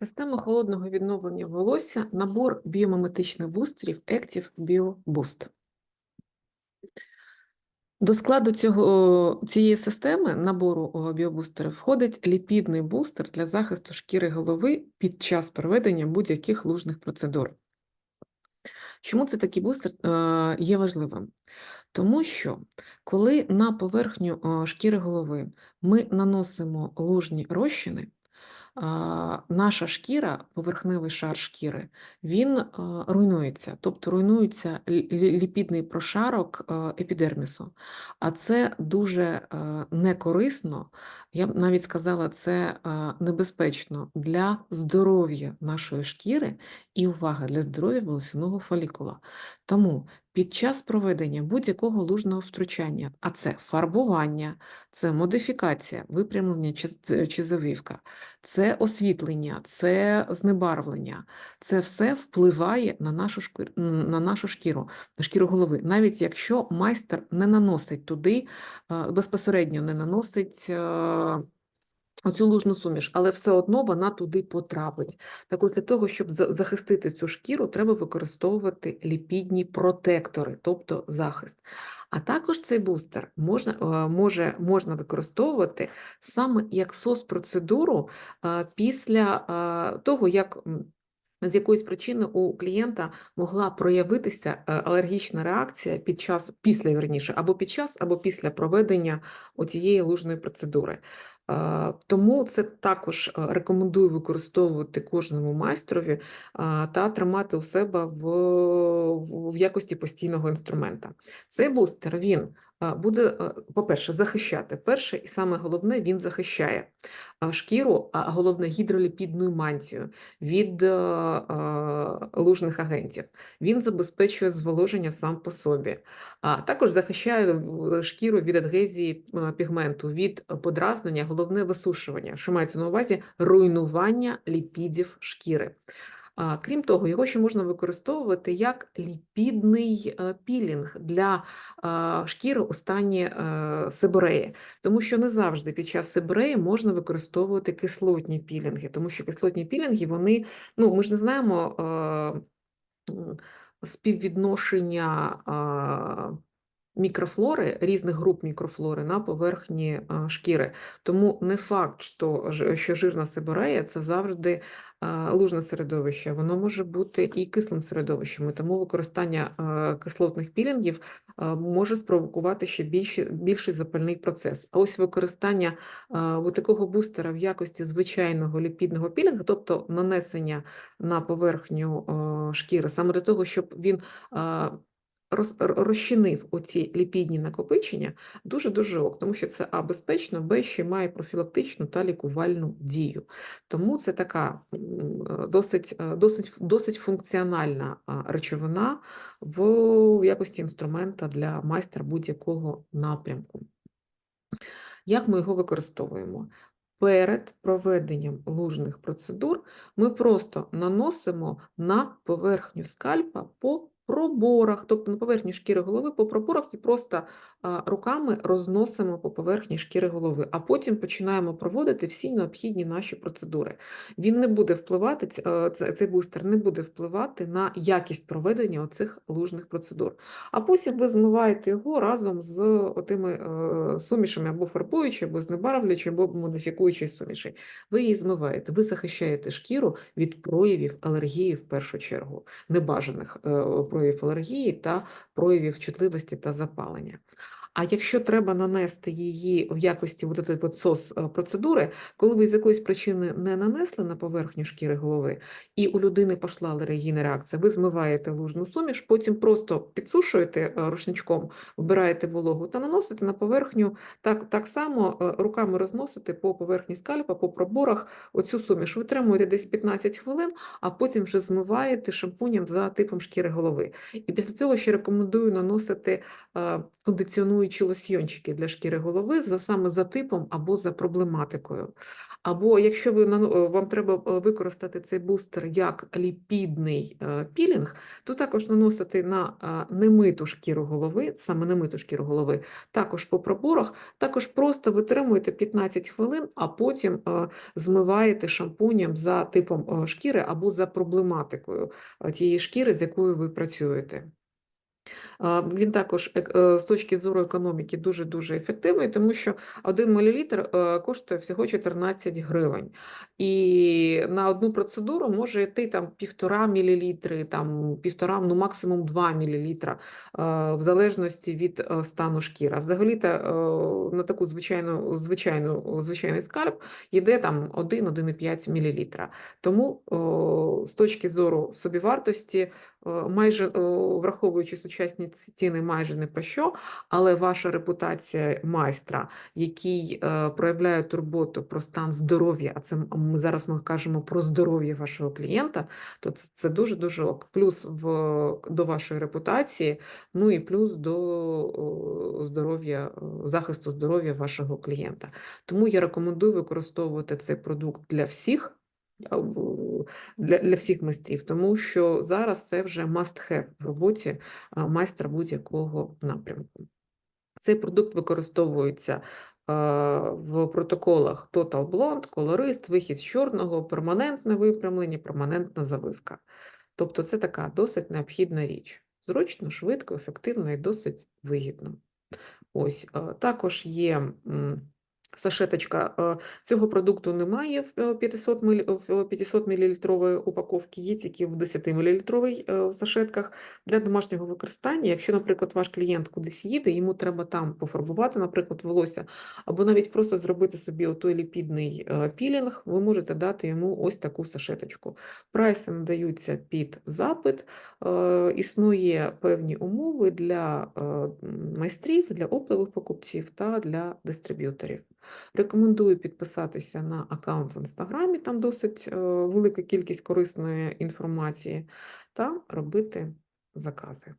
Система холодного відновлення волосся – набор біомиметичних бустерів Active Bio Boost. До складу цього, цієї системи набору біобустерів входить ліпідний бустер для захисту шкіри голови під час проведення будь-яких лужних процедур. Чому це такий бустер е, є важливим? Тому що коли на поверхню шкіри голови ми наносимо лужні розчини, наша шкіра, поверхневий шар шкіри, він руйнується, тобто руйнується лі- лі- ліпідний прошарок епідермісу. А це дуже некорисно, я б навіть сказала, це небезпечно для здоров'я нашої шкіри і увага для здоров'я волосяного фолікула. Тому під час проведення будь-якого лужного втручання, а це фарбування, це модифікація, випрямлення чи, завивка, це освітлення, це знебарвлення. Це все впливає на нашу шкіру, на нашу шкіру, на шкіру голови. Навіть якщо майстер не наносить туди, е, безпосередньо не наносить. Оцю лужну суміш, але все одно вона туди потрапить. Так ось для того, щоб захистити цю шкіру, треба використовувати ліпідні протектори, тобто захист. А також цей бустер можна, е, може, можна використовувати саме як сос-процедуру е, після е, того, як з якоїсь причини у клієнта могла проявитися алергічна реакція під час, після вірніше, або під час, або після проведення оцієї лужної процедури. Тому це також е, рекомендую використовувати кожному майстрові та тримати у себе в, в якості постійного інструмента. Цей бустер він буде, е, по-перше, захищати. Перше і саме головне, він захищає шкіру, а головне гідроліпідну мантію від е, лужних агентів. Він забезпечує зволоження сам по собі, а також захищає шкіру від адгезії пігменту, від подразнення, головне висушування, що мається на увазі руйнування ліпідів шкіри. Крім того, його ще можна використовувати як ліпідний е, пілінг для шкіри у стані е, сибореї, тому що не завжди під час сибореї можна використовувати кислотні пілінги, тому що кислотні пілінги, вони, ну, ми ж не знаємо е, співвідношення мікрофлори, різних груп мікрофлори на поверхні шкіри. Тому не факт, що, жирна сиборея це завжди лужне середовище, воно може бути і кислим середовищем, і тому використання кислотних пілінгів може спровокувати ще більший, більший запальний процес. А ось використання такого бустера в якості звичайного ліпідного пілінгу, тобто нанесення на поверхню шкіри, саме для того, щоб він роз- розчинив оці ліпідні накопичення, дуже-дуже ок, тому що це А безпечно, Б ще має профілактичну та лікувальну дію. Тому це така е, досить, е, досить, досить функціональна речовина в якості інструмента для майстра будь-якого напрямку. Як ми його використовуємо? Перед проведенням лужних процедур ми просто наносимо на поверхню скальпа по проборах, тобто на поверхню шкіри голови по проборах і просто руками розносимо по поверхні шкіри голови, а потім починаємо проводити всі необхідні наші процедури. Він не буде впливати, е, це- цей бустер не буде впливати на якість проведення оцих лужних процедур. А потім ви змиваєте його разом з отими е, сумішами або фарбуючи, або знебарвлюючи, або модифікуючи суміші. Ви її змиваєте, ви захищаєте шкіру від проявів алергії в першу чергу, небажаних е, проявів алергії та проявів чутливості та запалення. А якщо треба нанести її в якості от этой от сос е, процедури, коли ви з якоїсь причини не нанесли на поверхню шкіри голови, і у людини пішла алергійна реакція, ви змиваєте лужну суміш, потім просто підсушуєте е, рушничком, вбираєте вологу та наносите на поверхню, так, так само е, руками розносите по поверхні скальпа, по проборах оцю суміш. Витримуєте десь 15 хвилин, а потім вже змиваєте шампунем за типом шкіри голови. І після цього ще рекомендую наносити кондиціонуючі чи лосьйончики для шкіри голови за саме за типом або за проблематикою. Або якщо ви е, вам треба е, використати цей бустер як ліпідний е, пілінг, то також наносити на немиту шкіру голови, саме немиту шкіру голови, також по проборах, також просто витримуєте 15 хвилин, а потім змиваєте шампунем за типом шкіри або за проблематикою тієї шкіри, з якою ви працюєте. Він також е, з точки зору економіки дуже-дуже ефективний, тому що 1 мл е, коштує всього 14 гривень. І на одну процедуру може йти там 1,5 мл, там 1,5, ну максимум 2 мл, е, в залежності від стану шкіри. Взагалі-то е, на таку звичайну, звичайну, звичайний скальп йде там 1-1,5 мл. Тому з точки зору собівартості майже е, враховуючи сучасні ціни, майже не про що, але ваша репутація майстра, який е, проявляє турботу про стан здоров'я, а це ми зараз ми кажемо про здоров'я вашого клієнта, то це, це дуже дуже ок. Плюс в, до вашої репутації, ну і плюс до здоров'я, захисту здоров'я вашого клієнта. Тому я рекомендую використовувати цей продукт для всіх для, для всіх майстрів, тому що зараз це вже must have в роботі майстра будь-якого напрямку. Цей продукт використовується в протоколах Total Blonde, колорист, вихід з чорного, перманентне випрямлення, перманентна завивка. Тобто це така досить необхідна річ. Зручно, швидко, ефективно і досить вигідно. Ось, також є сашеточка. е, Цього продукту немає в е, 500 мл, в 500 мл упаковці, є тільки в 10 мл в сашетках для домашнього використання. Якщо, наприклад, ваш клієнт кудись їде, йому треба там пофарбувати, наприклад, волосся, або навіть просто зробити собі отой ліпідний е, пілінг, ви можете дати йому ось таку сашеточку. Прайси надаються під запит. Е, Існує певні умови для е, майстрів, для оптових покупців та для дистриб'юторів. Рекомендую підписатися на аккаунт в інстаграмі, там досить е, велика кількість корисної інформації, та робити закази.